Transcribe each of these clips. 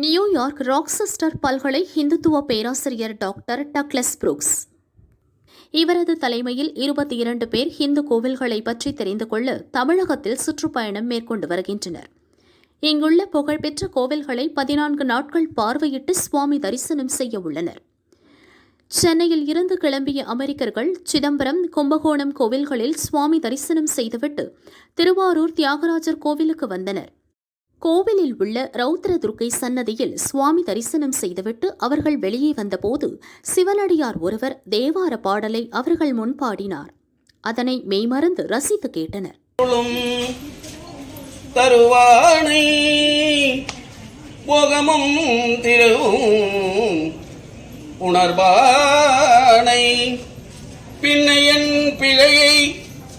New York ராக்செஸ்டர் பல்கலை இந்துத்துவ பேராசிரியர் doctor Douglas Brooks. இவரது தலைமையில் இருபத்தி இரண்டு பேர் இந்து கோவில்களை பற்றி தெரிந்து கொள்ள தமிழகத்தில் சுற்றுப்பயணம் மேற்கொண்டு வருகின்றனர். இங்குள்ள புகழ்பெற்ற கோவில்களை பதினான்கு நாட்கள் பார்வையிட்டு சுவாமி தரிசனம் செய்ய உள்ளனர். சென்னையில் இருந்து கிளம்பிய அமெரிக்கர்கள் சிதம்பரம் கும்பகோணம் கோவில்களில் சுவாமி தரிசனம் செய்துவிட்டு திருவாரூர் தியாகராஜர் கோவிலுக்கு வந்தனர். கோவிலில் உள்ள ரௌத்ர துர்க்கை சன்னதியில் சுவாமி தரிசனம் செய்துவிட்டு அவர்கள் வெளியே வந்தபோது சிவனடியார் ஒருவர் தேவார பாடலை அவர்கள் முன் பாடினார். அதனை மெய்மறந்து ரசித்து கேட்டனர். தருவானை போகமும் திருவும் உணர்வானை பின்னையன் பிழையை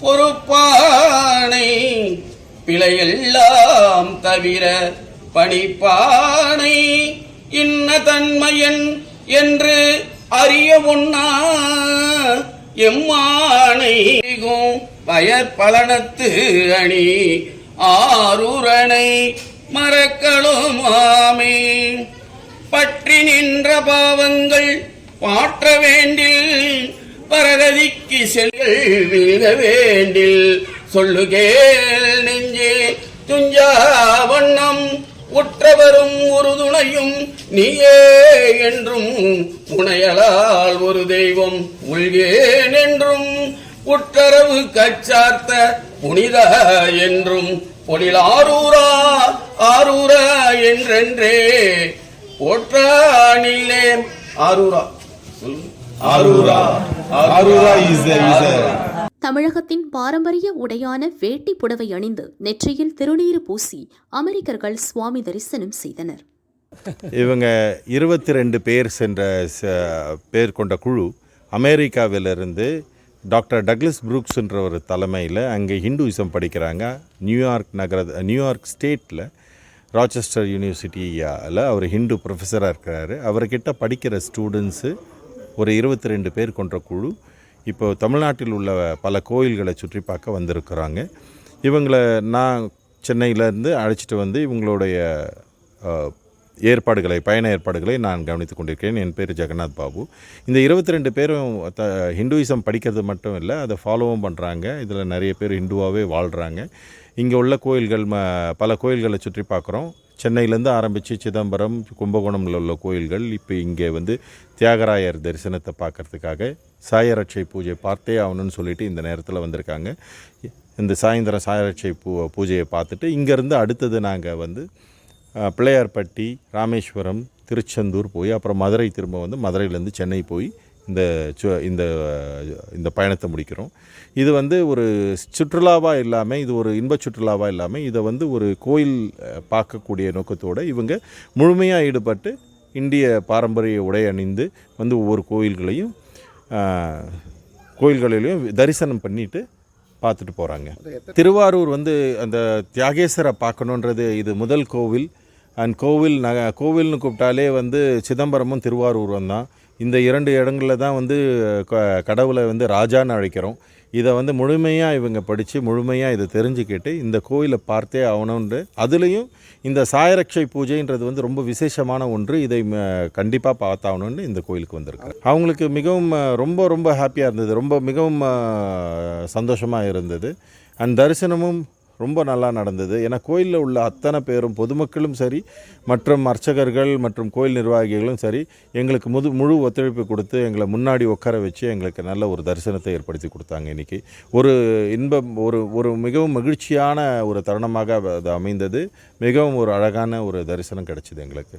பொறுப்பானை பிழையெல்லாம் தவிர பணிப்பானை இன்ன தன்மையன் என்று அறிய ஒன்னா எம்மானை வயற்பலனத்து அணி ஆரூரனை மறக்களும் ஆமே பற்றி நின்ற பாவங்கள் பாற்ற வேண்டில் பரகதிக்கு செல்கள் வீழ வேண்டில். சொல்லுகே வண்ணம் உற்றவரும் ஒரு துணையும் நீயே என்றும் புனையலால் ஒரு தெய்வம் உள்கேன் என்றும் உற்றரவு கச்சார்த்த புனித என்றும் பொழில் ஆரூரா ஆரூரா என்றென்றே போற்றானில்லேன் ஆரூரா. சொல்லுங்க. ஆரூரா. Arura தமிழகத்தின் பாரம்பரிய உடையான வேட்டி புடவை அணிந்து நெற்றியில் திருநீறு பூசி அமெரிக்கர்கள் சுவாமி தரிசனம் செய்தனர். இவங்க இருபத்தி ரெண்டு பேர் சென்ற ச- பேர் கொண்ட குழு அமெரிக்காவிலிருந்து டாக்டர் டக்ளஸ் புரூக்ஸ்ன்ற ஒரு தலைமையில் அங்கே ஹிந்துயிசம் படிக்கிறாங்க. நியூயார்க் நகர நியூயார்க் ஸ்டேட்டில் ராச்செஸ்டர் யூனிவர்சிட்டியில் அவர் ஹிந்து ப்ரொஃபஸராக இருக்கிறாரு. அவர்கிட்ட படிக்கிற ஸ்டூடெண்ட்ஸு ஒரு இருபத்தி ரெண்டு பேர் கொண்ட குழு இப்போ தமிழ்நாட்டில் உள்ள பல கோயில்களை சுற்றி பார்க்க வந்திருக்கிறாங்க. இவங்களை நான் சென்னையிலேருந்து அழைச்சிட்டு வந்து இவங்களுடைய ஏற்பாடுகளை பயண ஏற்பாடுகளை நான் கவனித்துக் கொண்டிருக்கிறேன். என் பேர் ஜெகநாத் பாபு. இந்த இருபத்தி ரெண்டு பேரும் த ஹிந்துவிசம் படிக்கிறது மட்டும் இல்லை அதை ஃபாலோவும் பண்ணுறாங்க இதில் நிறைய பேர் ஹிந்துவாகவே வாழ்கிறாங்க இங்கே உள்ள கோயில்கள் ம பல கோயில்களை சுற்றி பார்க்குறோம். சென்னையிலேருந்து ஆரம்பித்து சிதம்பரம் கும்பகோணமில் உள்ள கோயில்கள் இப்போ இங்கே வந்து தியாகராயர் தரிசனத்தை பார்க்கறதுக்காக சாயரட்சை பூஜை பார்த்தே ஆகணும்னு சொல்லிட்டு இந்த நேரத்தில் வந்திருக்காங்க. இந்த சாயந்தரம் சாயரட்சை பூ பூஜையை பார்த்துட்டு இங்கேருந்து அடுத்தது நாங்கள் வந்து பிள்ளையார்பட்டி ராமேஸ்வரம் திருச்செந்தூர் போய் அப்புறம் மதுரை திரும்ப வந்து மதுரையிலேருந்து சென்னை போய் இந்த இந்த இந்த பயணத்தை முடிக்கிறோம். இது வந்து ஒரு சுற்றுலாவாக இல்லாமல் இது ஒரு இன்ப சுற்றுலாவாக இல்லாமல் இதை வந்து ஒரு கோயில் பார்க்கக்கூடிய நோக்கத்தோடு இவங்க முழுமையாக ஈடுபட்டு இந்திய பாரம்பரிய உடை அணிந்து வந்து ஒவ்வொரு கோயில்களையும் கோயில்களிலையும் தரிசனம் பண்ணிட்டு பார்த்துட்டு போகிறாங்க திருவாரூர் வந்து அந்த தியாகேசரை பார்க்கணுன்றது இது முதல் கோவில். அண்ட் கோவில் நக கோவில்னு கூப்பிட்டாலே வந்து சிதம்பரமும் திருவாரூரும் தான். இந்த இரண்டு இடங்களில் தான் வந்து க- கடவுளை வந்து ராஜான்னு அழைக்கிறோம். இதை வந்து முழுமையாக இவங்க படித்து முழுமையாக இதை தெரிஞ்சுக்கிட்டு இந்த கோயிலை பார்த்தே ஆகணுன்ட்டு அதுலேயும் இந்த சாயரட்சை பூஜைன்றது வந்து ரொம்ப விசேஷமான ஒன்று. இதை கண்டிப்பாக பார்த்தாகணுன்னு இந்த கோயிலுக்கு வந்திருக்காரு அவங்களுக்கு மிகவும் ரொம்ப ரொம்ப ஹாப்பியாக இருந்தது. ரொம்ப மிகவும் சந்தோஷமாக இருந்தது. அண்ட் தரிசனமும் ரொம்ப நல்லா நடந்தது. ஏன்னா கோயிலில் உள்ள அத்தனை பேரும் பொதுமக்களும் சரி மற்றும் அர்ச்சகர்கள் மற்றும் கோயில் நிர்வாகிகளும் சரி எங்களுக்கு முது முழு ஒத்துழைப்பு கொடுத்து எங்களை முன்னாடி உட்கார வச்சு எங்களுக்கு நல்ல ஒரு தரிசனத்தை ஏற்படுத்தி கொடுத்தாங்க இன்றைக்கி ஒரு இன்பம் ஒரு ஒரு மிகவும் மகிழ்ச்சியான ஒரு தருணமாக அது அமைந்தது. மிகவும் ஒரு அழகான ஒரு தரிசனம் கிடைச்சிது எங்களுக்கு.